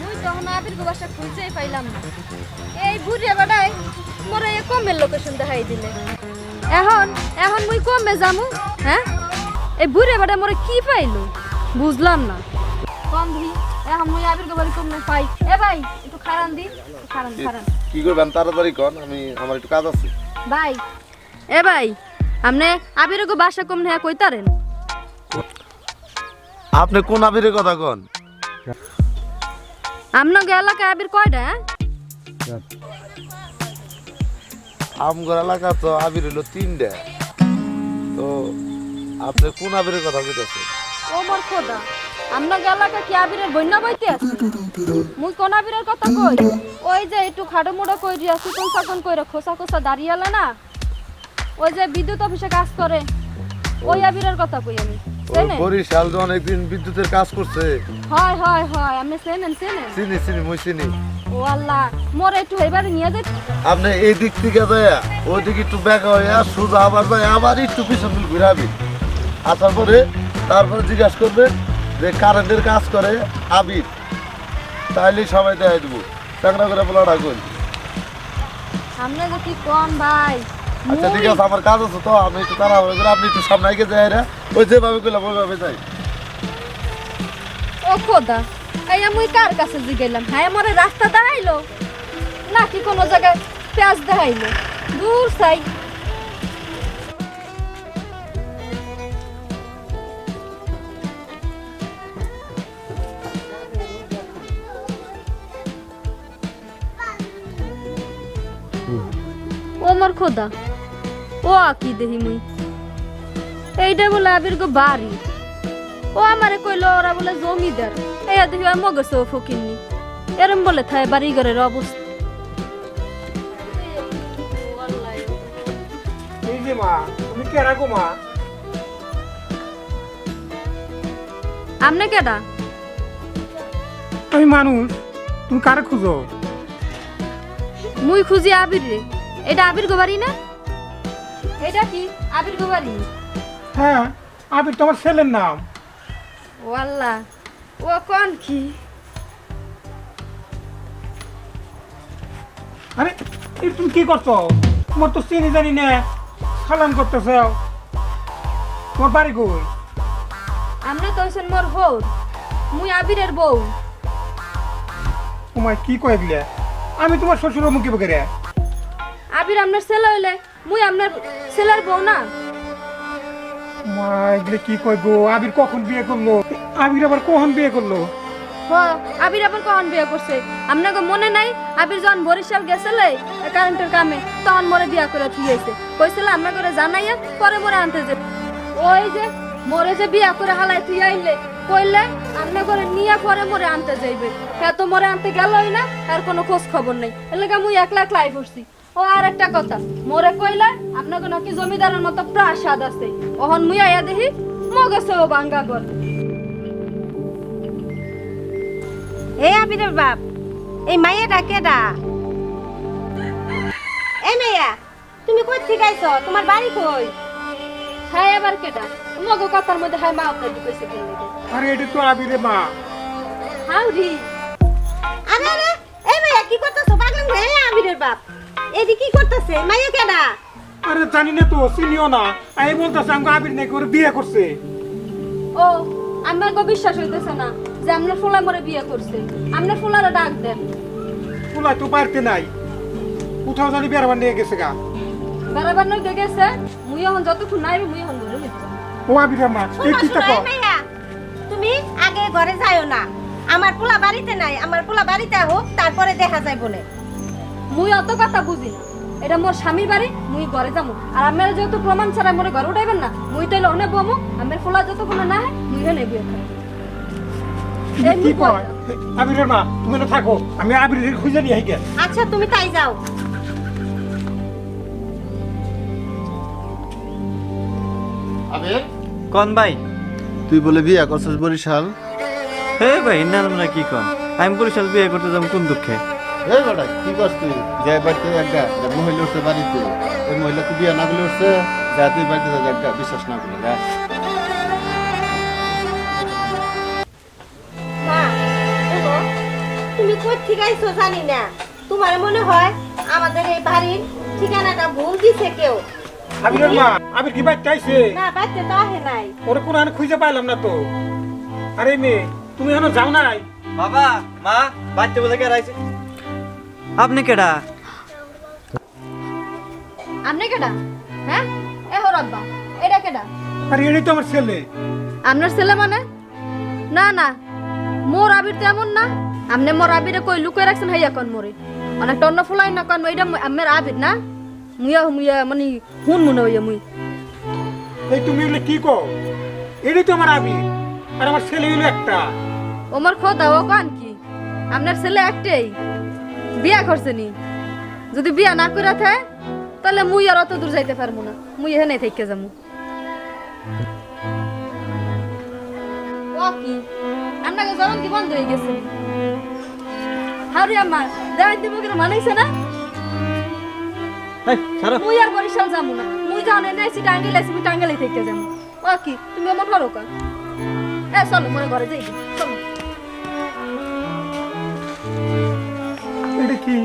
মুই তখন আবির বাসা খুঁজেই পাইলাম না। এই বুড়িয়া বেটাই মোরে এ কমের লোকেশন দেখাই দিলে। এখন এখন মুই কমে যামু হ্যাঁ? এই বেটা মোরে কি পাইলো? বুঝলাম না। কম দি এখন মুই আবির কমে পাই। এ ভাই একটু খারান দি খারান খারান কি করবেন? তাড়াতাড়ি কন আমি আমার একটু কাজ আছে। ভাই এ ভাই আপনি আবির গো বাসা কম হ্যাঁ কইতারেন? আপনি কোন আবিরের কথা কন? আপনার এলাকায় আবির কয়টা হ্যাঁ? আমগর এলাকা তো আবির হলো তিনটা। তো আপনি কোন আবিরের কথা কইতেছেন? ও মোর খোদা আপনার এলাকা কি আবিরের বন্যা বইতে আছে? মুই কোন আবিরের কথা কই? ওই যে একটু খাটো মোড়ো কই রিয়া সুতন সাকন কইরা খোসা খোসা দাঁড়িয়ে না ওই যে বিদ্যুৎ অফিসে কাজ করে ওই আবিরের কথা কই আমি? বরিশাল যে অনেকদিন বিদ্যুতের কাজ করছে। হয় হয় হয় আমি চেনেন চেনেন? চিনি চিনি মুই চিনি। ও আল্লাহ মোর একটু এবারে নিয়ে যাই। আপনি এই দিক থেকে যায় ওই দিকে একটু ব্যাক হইয়া সোজা আবার যায় আবার একটু পিছন ঘুরাবি আসার পরে তারপরে জিজ্ঞাসা করবে যে কারেন্টের কাজ করে আবির। তাইলে সবাই দেখাই দেবো। চাকরা করে বলা রাখুন সামনে যে কি কোন ভাই? আচ্ছা ঠিক আছে, আমার কাজ আছে তো, আমি একটু করে আপনি একটু সামনে এগিয়ে যাই রে। ওই যেভাবে করলাম ওইভাবে যাই। ও খোদা, এই আমি কার কাছে জিগাইলাম? হ্যাঁ আমার রাস্তা দেখাইলো? নাকি কোনো জায়গায় পেঁয়াজ দেখাইলো? দূর সাই। ও মোর খোদা ও আকি দেহি মুই? এইটা বলে আবির গো বাড়ি। ও আমারে কইলো ওরা বলে জমিদার। এই দেখি আমি মগেছে ও ফকিরনি এরম বলে থায় বাড়ি ঘরের অবস্থা। মা তুমি কেরা গো মা? আমনে কেডা? মানুষ তুমি কারে খুঁজো? মুই খুঁজি আবির রে। এটা আবির গো বাড়ি না? এটা কি? আবির গো বাড়ি হ্যাঁ আবির তোমার ছেলের নাম। ও আল্লাহ ও কোন কি? আরে তুমি কি করছ? তোমার তো চিনি জানি না খালান করতেছ। তোমার বাড়ি কই? আমনে তো হইছেন মোর হৌর মুই আবিরের বউ। তোমায় কি কয়ে দিলে? আমি তোমার শ্বশুর মুখে বকে রে। আবির আপনার ছেলে হইলে? মুই আপনার ছেলের বউ না। মা এগুলো কি আবির কখন বিয়ে করল? আবির আবার কখন বিয়ে করল? হ আবির আবার কখন বিয়ে করছে? আপনাকে মনে নাই? আবির যখন বরিশাল গেছিলে কারেন্টের কামে তখন মরে বিয়া করে কইছিল আমরা করে জানাইয়া পরে মরে আনতে যে ওই যে মরে যে বিয়া করে হালাই আইলে কইলে আপনি করে নিয়ে পরে মরে আনতে যাইবে। হ্যাঁ তো মরে আনতে গেলই না আর কোনো খোঁজ খবর নাই। এলাকা মুই একলা একলাই পড়ছি। ও আর একটা কথা মোরে কইলে আপনাকে নাকি জমিদারের মতো প্রাসাদ আছে। ওহন মুই আইয়া দেখি মগেছে ও বাঙ্গা গল। এই আবিরের বাপ এই মাইয়াটা কেডা? এই মাইয়া তুমি কই থেকে আইছো? তোমার বাড়ি কই? হ্যাঁ এবার কেটা মগো কথার মধ্যে হ্যাঁ মা আপনার ঢুকেছে কেন? আরে এটা তো আবিরের মা। হাউরি। আরে আরে এই মাইয়া কি করতেছো? পাগলাম হয়ে এই আবিরের বাপ। এদি কি করতেছে? মাইয়া কেডা? আরে জানি না তো চিনিও না। আমি বলতেছি আমাকে আবির নাকি ওর বিয়ে করছে। ও আমার গো বিশ্বাস হইতেছে না যে আপনার ফুলা মরে বিয়ে করছে। আপনার ফুলারা ডাক দেন। ফুলাই তো বাড়তে নাই। কোথাও জানি বেড়াবার নিয়ে গেছে গা। বেড়াবার নই গেছে? মুই এখন যতক্ষণ নাইবে মুই এখন ধরে ও আবিরের মা এই কি মাইয়া তুমি আগে ঘরে যাইও না। আমার পোলা বাড়িতে নাই আমার পোলা বাড়িতে হোক তারপরে দেখা যায় বলে মুই অত কথা বুঝি না। এটা মোর স্বামীর বাড়ি মুই ঘরে যাব আর আমার যেহেতু প্রমাণ ছাড়া মোরে ঘরে উঠাইবেন না। মুই তাইলে অনেক বমু আমার ফুলা যতক্ষণ না হয় মুই হেনে বিয়ে খাই কি কয়? আবিরের মা তুমি না থাকো। আমি আবিরের খুঁজে নিয়ে আচ্ছা তুমি তাই যাও। আবির? কোন ভাই? তুই বলে বিয়া করছিস বরিশাল? হে ভাই না না কি কোন? আমি বরিশাল বিয়ে করতে যাব কোন দুঃখে? এই বেটা কি করছ তুই? যে বাড়িতে একটা মহিলা উঠছে বাড়িতে ওই মহিলা তুই বিয়া না করলে উঠছে যা তুই বাড়িতে যা একটা বিশ্বাস না করলে যা। তুমি কই থেকে আইছো জানি না। তোমার মনে হয় আমাদের এই বাড়ির ঠিকানাটা ভুল দিছে কেউ? আবিরের মা আবির কি বাইতে আইছে? না বাড়িতে তো আহে নাই। ওরে কোনো আনে খুঁজে পাইলাম না তো। আরে মেয়ে তুমি এখনও যাও নাই? বাবা মা বাচ্চা বলে কে রাইছে আপনি কেডা? আপনি কেডা? হ্যাঁ? এ হো রব্বা এটা কেডা? আরে এটাই তো আমার ছেলে। আপনার ছেলে মানে? না না মোর আবির তো এমন না। আপনি মোর আবিরে কই লুকিয়ে রাখছেন হাইয়া কন মোরে। অনেক টন্ন ফুলাই না কন এটা আমার আবির না? মুইয়া মুইয়া মানে হুন মনে হইয়া মুই। এই তুমি এগুলো কি কো এটাই তো আমার আবির আর আমার ছেলে হইল একটা। ওমর খোদা ও কন কি? আপনার ছেলে একটাই। বিয়া করছে নি? যদি বিয়া না করে থাকে তাহলে মুই আর অত দূর যাইতে পারব না। মুই এখানে থেকে যাব। কি? আপনাকে কি বন্ধ হয়ে গেছে? হাউরি আমার দেওয়াই দেবো কিনা মানাইছে না? এই মুই আর বরিশাল যাব না। মুই যখন এনে আছি টাঙ্গেল আছি মুই টাঙ্গেলে থেকে যাব। ও কি? তুমি আমার এ চলো মনে ঘরে যাই। চলো। এটা কি